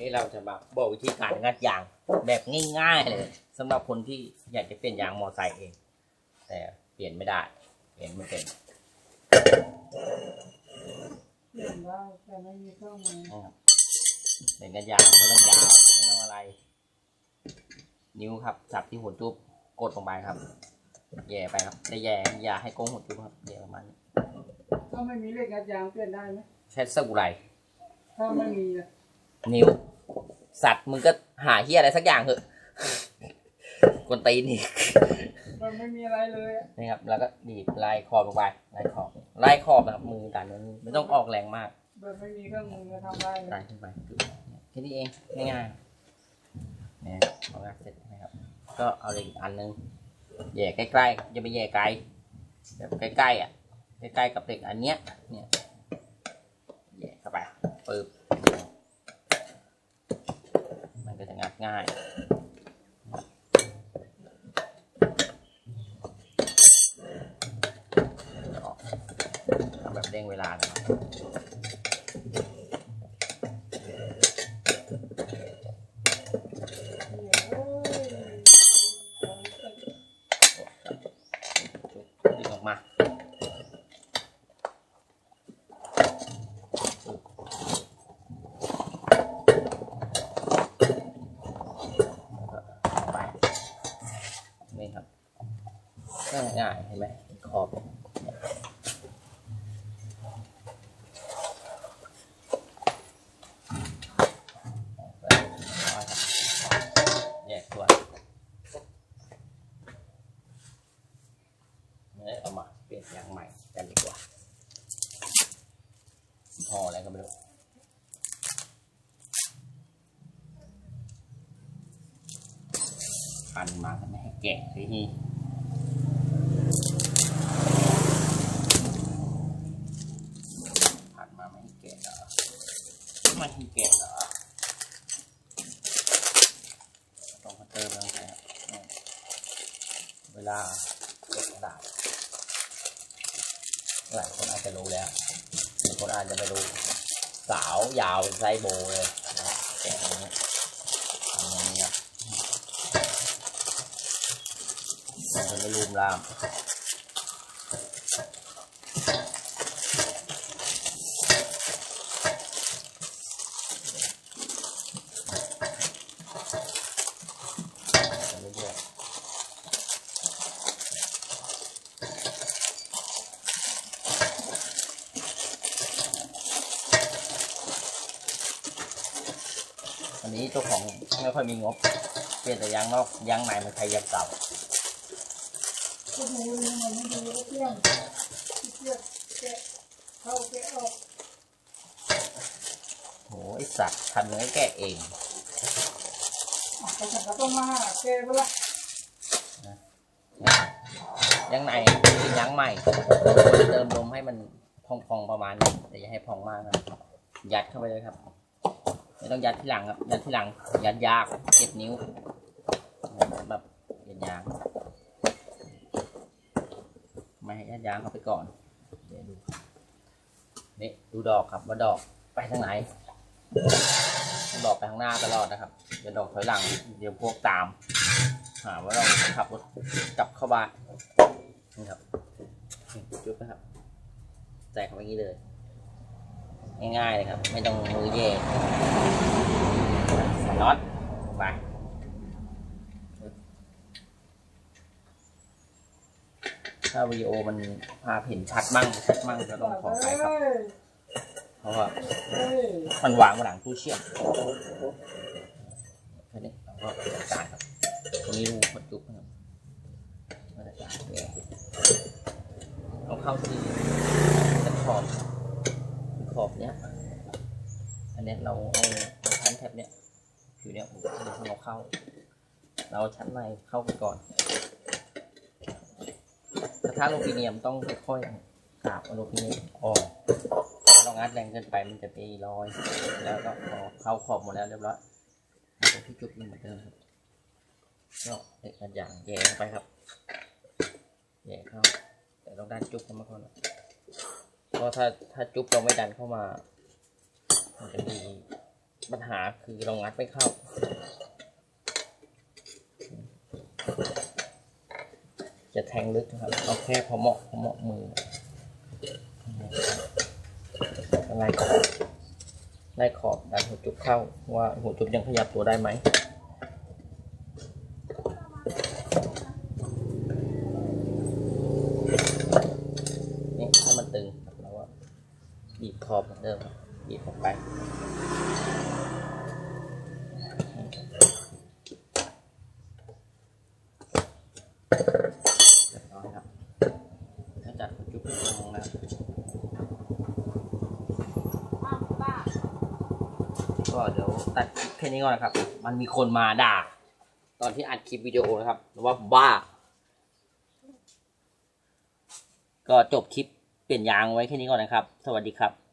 นี้เราจะมาบอกวิธีการงัดยางแบบง่ายๆเลยสำหรับคนที่อยากจะเปลี่ยนยางมอไซค์เอง แต่เปลี่ยนไม่ได้ เปลี่ยนไม่เป็นเปลี่ยนได้แต่ไม่มีเครื่องมือนะครับเปลี่ยนกันยางไม่ต้องยาวไม่ต้องอะไร นิ้วครับจับที่หัวจุ๊บกดลงไปครับ แย่ไปครับได้แย่อย่าให้โกงหัวจุ๊บครับแย่ประมาณนี้ถ้าไม่มีเหล็กงัดยางเปลี่ยนได้ไหมใช้สกุไรถ้าไม่มีอะนิ้ว สัตว์มึงก็หาเฮียอะไรสักอย่างเถอะกวนตีนนี่มันไม่มีอะไรเลยอะนะครับ แล้วก็ดีบไล่ขอบลงไปไล่ขอบไล่ขอบนะครับ มือดันมันไม่ต้องออกแรงมากแบบไม่มีเครื่องมือจะทำได้เลไล่ยขึ้นไปแค่นี้เองง่ายๆเนี่ยเอางัดเสร็จนะครับ ก็เอาเหล็กอีกอันนึงแย่ใกล้ๆอย่าไปแย่ไกลแบบใกล้ๆอะใกล้ๆกับเหล็กอันเนี้ยเนี่ยแย่เข้าไปปึ๊บมันก็จะ ง่ายทำแบบเร่งเวลานะครับดึงออกมาไปนี่ครับ ง่ายๆเห็นไหมขอบแยกตัวนเนี่ยเอามาเปลี่ยนยางใหม่กันดีกว่า พออะไรก็ไม่รู้พันมาก็ไม่ให้แกะทีนี่มาไม่ให้แกะเหรอ ไม่ให้แกะเหรอต้องมาเติมแล้วนะเวลาเกดกระดาษหลายคนอาจจะรู้แล้วบางคนอาจจะไม่รู้ สาวยาวเป็นไซโบเลยแกะอย่างนี้ทำอย่างนี้ครับางคนไม่รูมล่าม อันนี้เจ้าของไม่ค่อยมีงบเปลี่ยนแต่ยางนอกยางในมันใช้ยางเก่าคุณดูมันไม่ดูเที่ยงเที่ยงเข้าแกะออกโหไอสัตว์ทำเนื้อแกะเองแต่ฉันก็ต้องมาแกะไปละยางในเป็นยางใหม่เติมลมให้มันพองๆประมาณนี้แต่อย่าให้พองมากนะยัดเข้าไปเลยครับ ไม่ต้องยัดที่หลังครับ ยัดที่หลัง ยัดยากเจ็บนิ้วสำหรับเปลี่ยางไม่ให้ยัดยางเข้าไปก่อน เดี๋ยวดูนี่ดูดอกครับว่าดอกไปทางไหน ดอกไปข้างหน้าตลอดนะครับเดี๋ยวดอกถอยหลัง เดี๋ยวพวกตาม หาว่าเราขับรถกลับเข้าบ้านนี่ครับจุ๊บนะครับใส่เข้าไปอย่างนี้เลย ง่ายๆเลยครับ ไม่ต้องมือเย่ใส่น็อตลงไปถ้าวิดีโอมันภาพเห็นชัดมั่งชัดมั่งก็ต้องขอไปครับเฮ้ยเพราะว่าเฮ้ยมันวางบนหลังตู้เชื่อมแค่นี้เราก็จัดการครับตรงนี้รูกดจุ๊บนะครับมาจัดการเนี่ยเอาเข้าที่ชั้นขอบขอบเนี้ย อันเนี้ยเราเอาชั้นแท็บเนี้ยผิวเนี้ยผมจะเราเข้า เราชั้นในเข้าไปก่อนกระทะอลูมิเนียมต้องค่อยๆกราบอลูมิเนียมออกเรางัดแรงเกินไปมันจะไปรอย แล้วก็พอเข้าขอบหมดแล้วเรียบร้อยตรงที่จุดเหมือนเดิมครับก็เด็กกันอย่างแย่ไปครับแย่เข้าแต่ต้องดันจุ๊บเข้ามาก่อนเพราะถ้าถ้าจุ๊บเราไม่ดันเข้ามา จะมีปัญหาคือเรางัดไม่เข้า จะแทงลึกนะครับเอาแค่พอเหมาะพอเหมาะมือไล่ขอบไล่ขอบดันหัวจุกเข้าว่าหัวจุกยังขยับตัวได้ไหมนี่ถ้ามันตึงครับเราก็บีบขอบเหมือนเดิม ครับบีบออกไปเรียบร้อยครับถ้าจัดหัวจุกเป็นตรงนะก็เดี๋ยวตัดคลิปแค่นี้ก่อนนะครับ มันมีคนมาด่า ตอนที่อัดคลิปวิดีโอนะครับว่าบ้า ก็จบคลิปเปลี่ยนยางไว้แค่นี้ก่อนนะครับ สวัสดีครับ